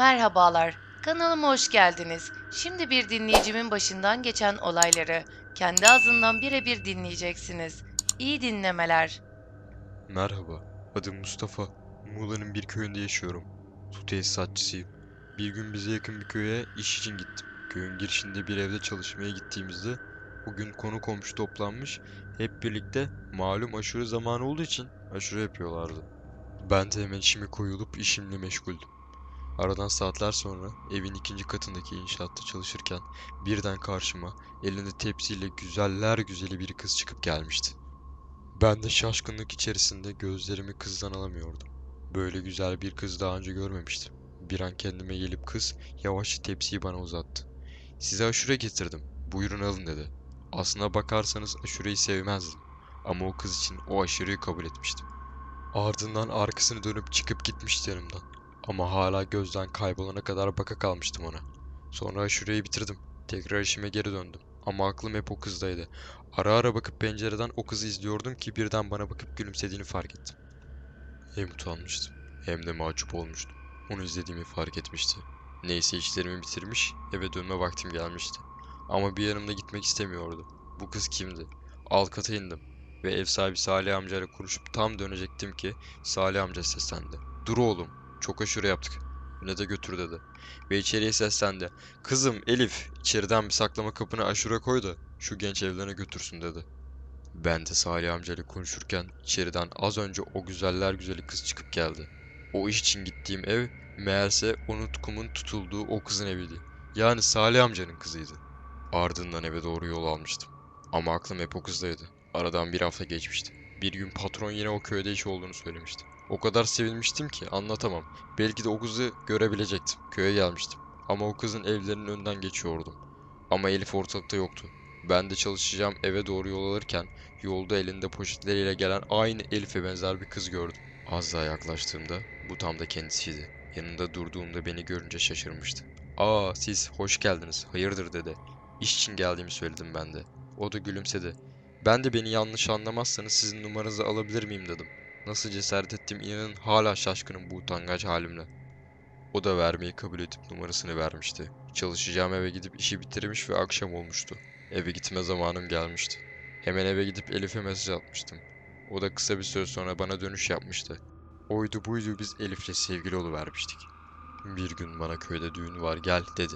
Merhabalar, kanalıma hoş geldiniz. Şimdi bir dinleyicimin başından geçen olayları kendi ağzından birebir dinleyeceksiniz. İyi dinlemeler. Merhaba, adım Mustafa. Muğla'nın bir köyünde yaşıyorum. Su tesisatçısıyım. Bir gün bize yakın bir köye iş için gittim. Köyün girişinde bir evde çalışmaya gittiğimizde o gün konu komşu toplanmış. Hep birlikte malum aşure zamanı olduğu için aşure yapıyorlardı. Ben de hemen işime koyulup işimle meşguldüm. Aradan saatler sonra evin ikinci katındaki inşaatta çalışırken birden karşıma elinde tepsiyle güzeller güzeli bir kız çıkıp gelmişti. Ben de şaşkınlık içerisinde gözlerimi kızdan alamıyordum. Böyle güzel bir kız daha önce görmemiştim. Bir an kendime gelip kız yavaşça tepsiyi bana uzattı. Size aşure getirdim. Buyurun alın dedi. Aslına bakarsanız aşureyi sevmezdim. Ama o kız için o aşureyi kabul etmiştim. Ardından arkasını dönüp çıkıp gitmişti yanımdan. Ama hala gözden kaybolana kadar baka kalmıştım ona. Sonra aşureyi bitirdim. Tekrar işime geri döndüm. Ama aklım hep o kızdaydı. Ara ara bakıp pencereden o kızı izliyordum ki birden bana bakıp gülümsediğini fark ettim. Hem utanmıştım hem de mahcup olmuştum. Onu izlediğimi fark etmişti. Neyse işlerimi bitirmiş eve dönme vaktim gelmişti. Ama bir yanımda gitmek istemiyordu. Bu kız kimdi? Alt kata indim ve ev sahibi Salih amcayla konuşup tam dönecektim ki Salih amca seslendi. Dur oğlum çok aşure yaptık. Ne de götür dedi. Ve içeriye seslendi. Kızım Elif içeriden bir saklama kapına aşure koy da şu genç evlerine götürsün dedi. Ben de Salih amcayla konuşurken içeriden az önce o güzeller güzeli kız çıkıp geldi. O iş için gittiğim ev meğerse o nutkumun tutulduğu o kızın eviydi. Yani Salih amcanın kızıydı. Ardından eve doğru yol almıştım. Ama aklım hep o kızdaydı. Aradan bir hafta geçmişti. Bir gün patron yine o köyde iş olduğunu söylemişti. O kadar sevinmiştim ki anlatamam. Belki de o kızı görebilecektim. Köye gelmiştim. Ama o kızın evlerinin önünden geçiyordum. Ama Elif ortalıkta yoktu. Ben de çalışacağım eve doğru yol alırken yolda elinde poşetleriyle gelen aynı Elif'e benzer bir kız gördüm. Az daha yaklaştığımda bu tam da kendisiydi. Yanında durduğumda beni görünce şaşırmıştı. Aa siz hoş geldiniz hayırdır dedi. İş için geldiğimi söyledim ben de. O da gülümsedi. Ben de beni yanlış anlamazsanız sizin numaranızı alabilir miyim dedim. Nasıl cesaret ettim inanın hala şaşkınım bu utangaç halimle. O da vermeyi kabul edip numarasını vermişti. Çalışacağım eve gidip işi bitirmiş ve akşam olmuştu. Eve gitme zamanım gelmişti. Hemen eve gidip Elif'e mesaj atmıştım. O da kısa bir süre sonra bana dönüş yapmıştı. Oydu buydu biz Elif'le sevgili oluvermiştik. Bir gün bana köyde düğün var gel dedi.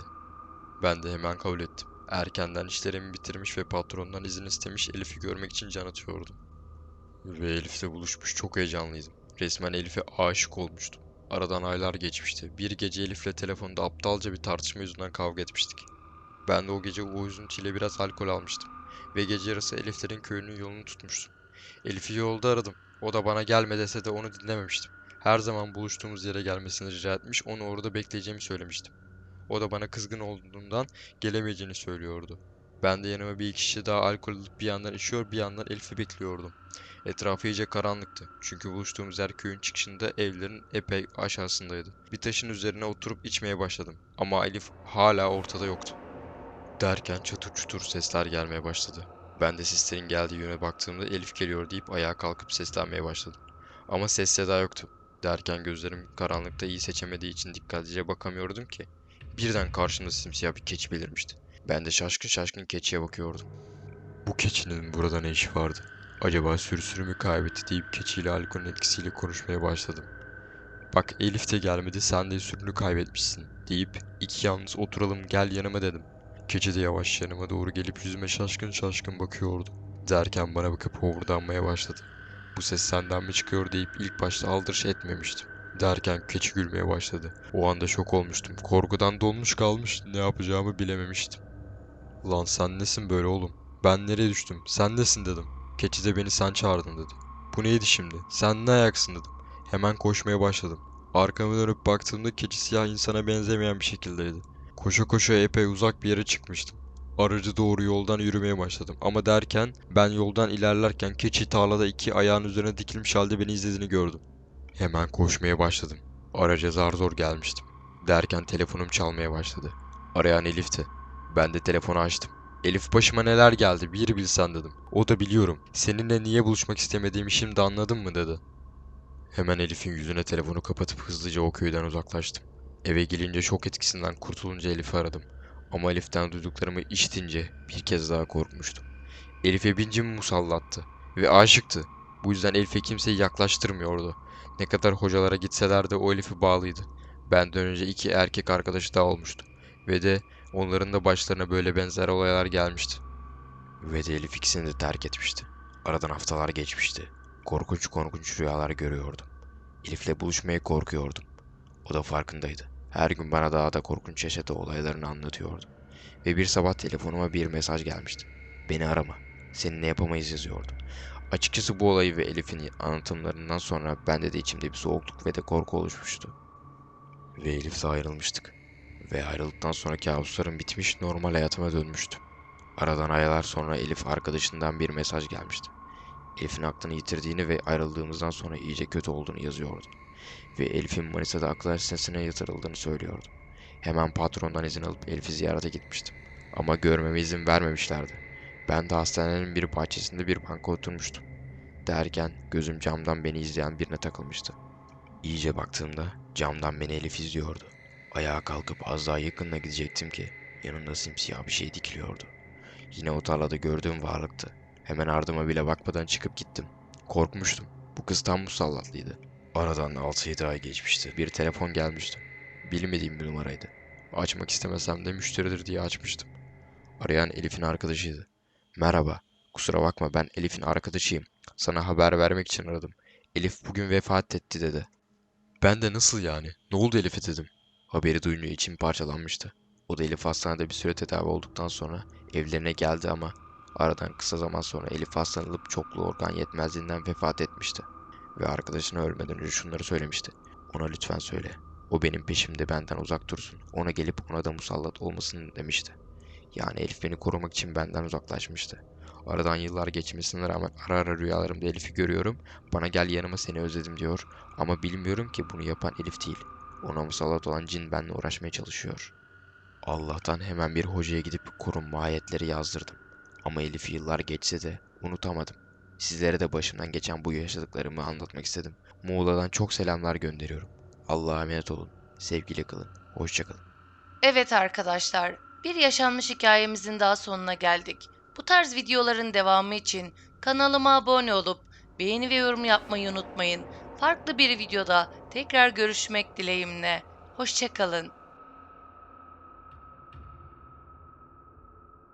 Ben de hemen kabul ettim. Erkenden işlerimi bitirmiş ve patrondan izin istemiş Elif'i görmek için can atıyordum. Ve Elif'le buluşmuş çok heyecanlıydım. Resmen Elif'e aşık olmuştum. Aradan aylar geçmişti. Bir gece Elif'le telefonda aptalca bir tartışma yüzünden kavga etmiştik. Ben de o gece o üzüntüyle biraz alkol almıştım. Ve gece yarısı Eliflerin köyünün yolunu tutmuştum. Elif'i yolda aradım. O da bana gelme dese de onu dinlememiştim. Her zaman buluştuğumuz yere gelmesini rica etmiş, onu orada bekleyeceğimi söylemiştim. O da bana kızgın olduğundan gelemeyeceğini söylüyordu. Ben de yanıma bir kişi daha alkol alıp bir yandan içiyor bir yandan Elif'i bekliyordum. Etrafı iyice karanlıktı. Çünkü buluştuğumuz yer köyün çıkışında evlerin epey aşağısındaydı. Bir taşın üzerine oturup içmeye başladım. Ama Elif hala ortada yoktu. Derken çatır çutur sesler gelmeye başladı. Ben de seslerin geldiği yöne baktığımda Elif geliyor deyip ayağa kalkıp seslenmeye başladım. Ama ses seda yoktu. Derken gözlerim karanlıkta iyi seçemediği için dikkatlice bakamıyordum ki. Birden karşımda simsiyah bir keçi belirmişti. Ben de şaşkın şaşkın keçiye bakıyordum. Bu keçinin burada ne işi vardı? Acaba sürüsünü mü kaybetti deyip keçiyle alkolün etkisiyle konuşmaya başladım. Bak Elif de gelmedi sen de sürünü kaybetmişsin deyip iki yalnız oturalım gel yanıma dedim. Keçi de yavaş yanıma doğru gelip yüzüme şaşkın şaşkın bakıyordu. Derken bana bakıp hovurdanmaya başladı. Bu ses senden mi çıkıyor deyip ilk başta aldırış etmemiştim. Derken keçi gülmeye başladı. O anda şok olmuştum. Korkudan donmuş kalmış ne yapacağımı bilememiştim. Lan sen nesin böyle oğlum? Ben nereye düştüm? Sen nesin dedim. Keçi de beni sen çağırdın dedi. Bu neydi şimdi? Sen ne ayaksın dedim. Hemen koşmaya başladım. Arkamı dönüp baktığımda keçi siyah insana benzemeyen bir şekildeydi. Koşa koşa epey uzak bir yere çıkmıştım. Aracı doğru yoldan yürümeye başladım. Ama derken ben yoldan ilerlerken keçi tarlada iki ayağın üzerine dikilmiş halde beni izlediğini gördüm. Hemen koşmaya başladım. Araca zar zor gelmiştim. Derken telefonum çalmaya başladı. Arayan Elif'ti. Ben de telefonu açtım. Elif başıma neler geldi bir bilsen dedim. O da biliyorum. Seninle niye buluşmak istemediğimi şimdi anladın mı dedi. Hemen Elif'in yüzüne telefonu kapatıp hızlıca o köyden uzaklaştım. Eve gelince şok etkisinden kurtulunca Elif'i aradım. Ama Elif'ten duyduklarımı işitince bir kez daha korkmuştum. Elif'e bincimi musallattı ve aşıktı. Bu yüzden Elif'e kimseyi yaklaştırmıyordu. Ne kadar hocalara gitseler de o Elif'e bağlıydı. Benden önce iki erkek arkadaşı daha olmuştu. Ve de onların da başlarına böyle benzer olaylar gelmişti. Ve de Elif ikisini de terk etmişti. Aradan haftalar geçmişti. Korkunç korkunç rüyalar görüyordum. Elif'le buluşmaya korkuyordum. O da farkındaydı. Her gün bana daha da korkunç yaşadığı olaylarını anlatıyordu. Ve bir sabah telefonuma bir mesaj gelmişti. Beni arama. Seninle yapamayız yazıyordu. Açıkçası bu olayı ve Elif'in anlatımlarından sonra bende de içimde bir soğukluk ve de korku oluşmuştu. Ve Elif'le ayrılmıştık. Ve ayrıldıktan sonra kabuslarım bitmiş normal hayatıma dönmüştüm. Aradan aylar sonra Elif arkadaşından bir mesaj gelmişti. Elif'in aklını yitirdiğini ve ayrıldığımızdan sonra iyice kötü olduğunu yazıyordu. Ve Elif'in Manisa'da akıl hastanesine yatırıldığını söylüyordu. Hemen patrondan izin alıp Elif'i ziyarete gitmiştim. Ama görmeme izin vermemişlerdi. Ben de hastanenin bir bahçesinde bir banka oturmuştum. Derken gözüm camdan beni izleyen birine takılmıştı. İyice baktığımda camdan beni Elif izliyordu. Ayağa kalkıp az daha yakınına gidecektim ki yanında simsiyah bir şey dikiliyordu. Yine o tarlada gördüğüm varlıktı. Hemen ardıma bile bakmadan çıkıp gittim. Korkmuştum. Bu kız tam musallatlıydı. Aradan 6-7 ay geçmişti. Bir telefon gelmişti. Bilmediğim bir numaraydı. Açmak istemesem de müşteridir diye açmıştım. Arayan Elif'in arkadaşıydı. Merhaba. Kusura bakma ben Elif'in arkadaşıyım. Sana haber vermek için aradım. Elif bugün vefat etti dedi. Ben de nasıl yani? Ne oldu Elif'e dedim. Haberi duyunca içim parçalanmıştı. O da Elif hastanede bir süre tedavi olduktan sonra evlerine geldi ama aradan kısa zaman sonra Elif hastalanıp çoklu organ yetmezliğinden vefat etmişti. Ve arkadaşına ölmeden önce şunları söylemişti. Ona lütfen söyle. O benim peşimde benden uzak dursun. Ona gelip ona da musallat olmasın demişti. Yani Elif beni korumak için benden uzaklaşmıştı. Aradan yıllar geçmesine rağmen ara ara rüyalarımda Elif'i görüyorum. Bana gel yanıma seni özledim diyor. Ama bilmiyorum ki bunu yapan Elif değil. Ona musallat olan cin benimle uğraşmaya çalışıyor. Allah'tan hemen bir hocaya gidip korunma ayetleri yazdırdım. Ama Elif'i yıllar geçse de unutamadım. Sizlere de başımdan geçen bu yaşadıklarımı anlatmak istedim. Muğla'dan çok selamlar gönderiyorum. Allah'a emanet olun. Sevgiyle kalın. Hoşçakalın. Evet arkadaşlar, bir yaşanmış hikayemizin daha sonuna geldik. Bu tarz videoların devamı için kanalıma abone olup beğeni ve yorum yapmayı unutmayın. Farklı bir videoda tekrar görüşmek dileğimle. Hoşçakalın.